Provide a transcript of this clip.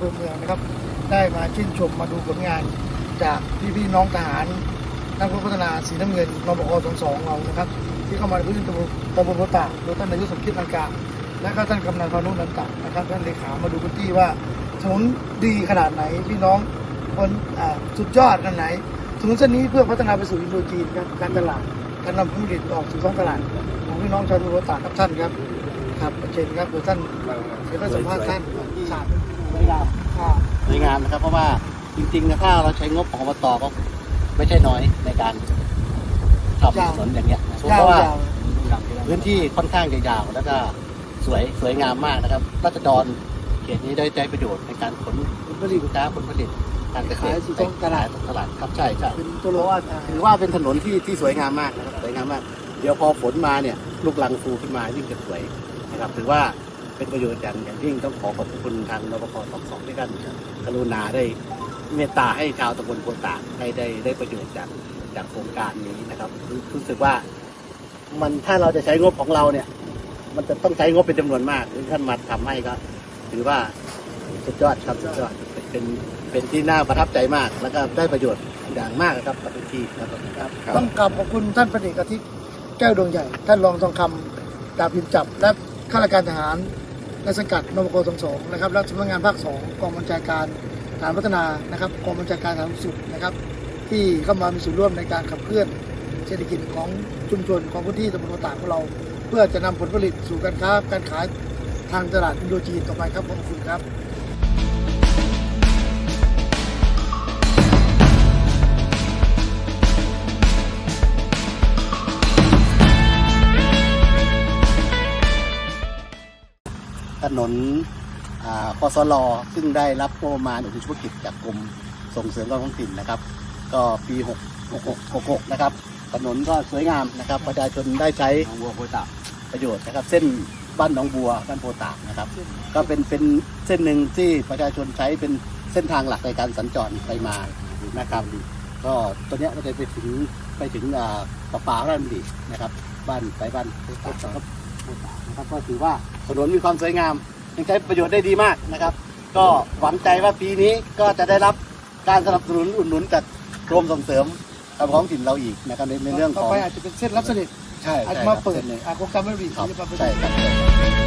ท้องถิ่อำเภอเมืองนะครับ ได้มาชื่นชมมาดูผลงานจากพี่ๆน้องทหารนักพัฒนาสีน้ำเงินนบกสองสองเรานะครับ ที่เข้ามาในพื้นที่ตำบลตำบลโพตากโดยท่านนายกสมคิดลังกาและก็ท่านกำนันพานุนันตะนะครับท่านเลขามาดูพื้นที่ว่าถนนดีขนาดไหนพี่น้องคนสุดยอดขนาดไหนถนนเส้นนี้เพื่อพัฒนาไปสู่อินโดจีนครับการตลาดการนำผลิตออกสู่ท้องตลาดของพี่น้องชาวตำบลโพตากครับท่านครับ ครับเชิญครับท่านเดี๋ยวท่านสัมภาษณ์ท่านสามไม่ยาวค่ะสวยงามนะครับ เพราะว่าจริงๆนะถ้าเราใช้งบของอบตก็ไม่ใช่น้อยในการทำถนนอย่างเงี้ยเพราะว่าพื้นที่ค่อนข้างจะยาวแล้วก็สวยสวยงามมากนะครับรัชดรเขตนี้ได้ใจประโยชน์ในการขนผลผลิตค้าผลผลิตการเกษตรขายสู่ตลาดตลาดครับใช่ใช่เป็นตัวโลว่าถือว่าเป็นถนนที่ที่สวยงามมากนะครับสวยงามมาก เดี๋ยวพอฝนมาเนี่ยลูกลังฟูขึ้นมายิ่งจะสวย นะครับถือว่าเป็นประโยชน์อย่างอย่างยิ่งต้องขอขอบคุณทางรปภสองสองที่ท่านกรุณาได้เมตตาให้ชาวตำบลโพตากได้ได้ได้ประโยชน์จากจากโครงการนี้นะครับรู้สึกว่ามันถ้าเราจะใช้งบของเราเนี่ย มันจะต้องใช้งบเป็นจำนวนมากซึ่งท่านมาทำให้ก็ถือว่าสุดยอดครับสุดยอดเป็นเป็นที่น่าประทับใจมาก แล้วก็ได้ประโยชน์อย่างมากครับกับพื้นที่ครับต้องกราบขอบคุณท่านพลเอกอาทิตย์แก้วดวงใหญ่ ท่านรองทองคำดาบพิมจับและ ข้าราชการทหารในสังกัดนบกสองสองนะครับและสำนักงานภาคสองกองบัญชาการฐานพัฒนานะครับกองบัญชาการฐานสุขนะครับ ที่เข้ามามีส่วนร่วมในการขับเคลื่อนเศรษฐกิจของชุมชนของพื้นที่ตำบลโพตางของเรา เพื่อจะนำผลผลิตสู่การค้าการขายทางตลาดอินโดจีนต่อไปครับขอบคุณครับ ถนนอ่าคอสลอซึ่งได้รับงบประมาณอุปชุกิจจากกรมส่งเสริมการท้องถิ่นนะครับ ก็ปี6 6 6 6นะครับถนนก็สวยงามนะครับประชาชนได้ใช้บัวโพตากประโยชน์นะครับ เส้นบ้านหนองบัวบ้านโพตากนะครับ ก็เป็นเป็นเส้นหนึ่งที่ประชาชนใช้เป็นเส้นทางหลักในการสัญจรไปมานะครับก็ตัวเนี้ยก็จะไปถึงไปถึงอ่าประปาราชบุรีนะครับ บ้านไปบ้านโพ ตากครับโพตากนะครับก็ถือว่าถนนมีความสวยงามยังใช้ประโยชน์ได้ดีมากนะครับ ก็หวังใจว่าปีนี้ก็จะได้รับการสนับสนุนอุดหนุนจากกรมส่งเสริมการท้องถิ่นเราอีกนะครับในในเรื่องต่ขอองไปอาจจะเป็นเส้นรับเสด็จใช่อาจใช่จะมาครับเปิดส้นนี้อ่าโครงการไม่รีครับที่จะมาเปิดใช่ครับ